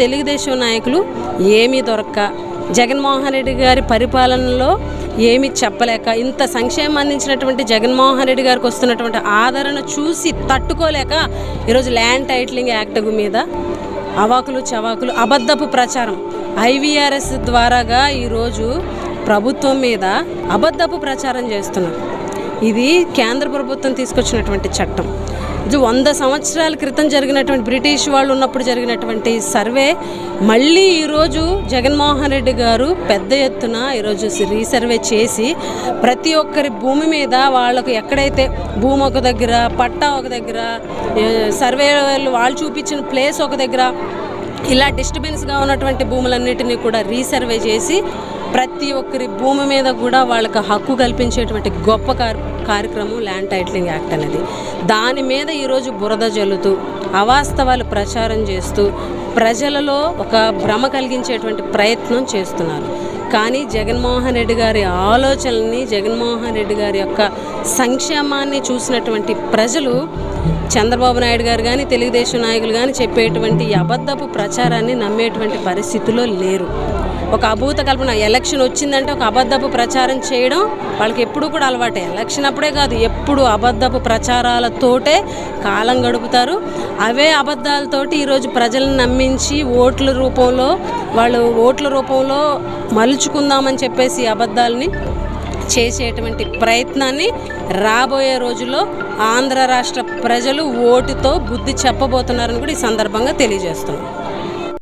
తెలుగుదేశం నాయకులు ఏమీ దొరక్క. జగన్మోహన్ రెడ్డి గారి పరిపాలనలో ఏమీ చెప్పలేక ఇంత సంక్షేమం అందించినటువంటి జగన్మోహన్ రెడ్డి గారికి వస్తున్నటువంటి ఆదరణ చూసి తట్టుకోలేక ఈరోజు ల్యాండ్ టైటిలింగ్ యాక్ట్ మీద అవాకులు చవాకులు అబద్ధపు ప్రచారం. ఐవీఆర్ఎస్ ద్వారాగా ఈరోజు ప్రభుత్వం మీద అబద్ధపు ప్రచారం చేస్తున్నారు. ఇది కేంద్ర ప్రభుత్వం తీసుకొచ్చినటువంటి చట్టం. వంద సంవత్సరాల క్రితం జరిగినటువంటి బ్రిటిష్ వాళ్ళు ఉన్నప్పుడు జరిగినటువంటి సర్వే. మళ్ళీ ఈరోజు జగన్మోహన్ రెడ్డి గారు పెద్ద ఎత్తున ఈరోజు రీసర్వే చేసి ప్రతి ఒక్కరి భూమి మీద వాళ్ళకు ఎక్కడైతే భూమి ఒక దగ్గర పట్టా ఒక దగ్గర సర్వే వాళ్ళు వాళ్ళు చూపించిన ప్లేస్ ఒక దగ్గర ఇలా డిస్టర్బెన్స్గా ఉన్నటువంటి భూములన్నిటినీ కూడా రీసర్వే చేసి ప్రతి ఒక్కరి భూమి మీద కూడా వాళ్ళకి హక్కు కల్పించేటువంటి గొప్ప కార్యక్రమం ల్యాండ్ టైటిలింగ్ యాక్ట్ అనేది. దాని మీద ఈరోజు బురద జల్లుతూ అవాస్తవాలు ప్రచారం చేస్తూ ప్రజలలో ఒక భ్రమ కలిగించేటువంటి ప్రయత్నం చేస్తున్నారు. కానీ జగన్మోహన్ రెడ్డి గారి ఆలోచనల్ని జగన్మోహన్ రెడ్డి గారి యొక్క సంక్షేమాన్ని చూసినటువంటి ప్రజలు చంద్రబాబు నాయుడు గారు కానీ తెలుగుదేశం నాయకులు కానీ చెప్పేటువంటి అబద్ధపు ప్రచారాన్ని నమ్మేటువంటి పరిస్థితిలో లేరు. ఒక అభూత కల్పన ఎలక్షన్ వచ్చిందంటే ఒక అబద్ధపు ప్రచారం చేయడం వాళ్ళకి ఎప్పుడు కూడా అలవాటే. ఎలక్షన్ అప్పుడే కాదు ఎప్పుడు అబద్ధపు ప్రచారాలతోటే కాలం గడుపుతారు. అవే అబద్ధాలతోటి ఈరోజు ప్రజలను నమ్మించి ఓట్ల రూపంలో వాళ్ళు ఓట్ల రూపంలో మలుచుకుందామని చెప్పేసి అబద్ధాలని చేసేటువంటి ప్రయత్నాన్ని రాబోయే రోజుల్లో ఆంధ్ర రాష్ట్ర ప్రజలు ఓటుతో బుద్ధి చెప్పబోతున్నారని కూడా ఈ సందర్భంగా తెలియజేస్తున్నాం.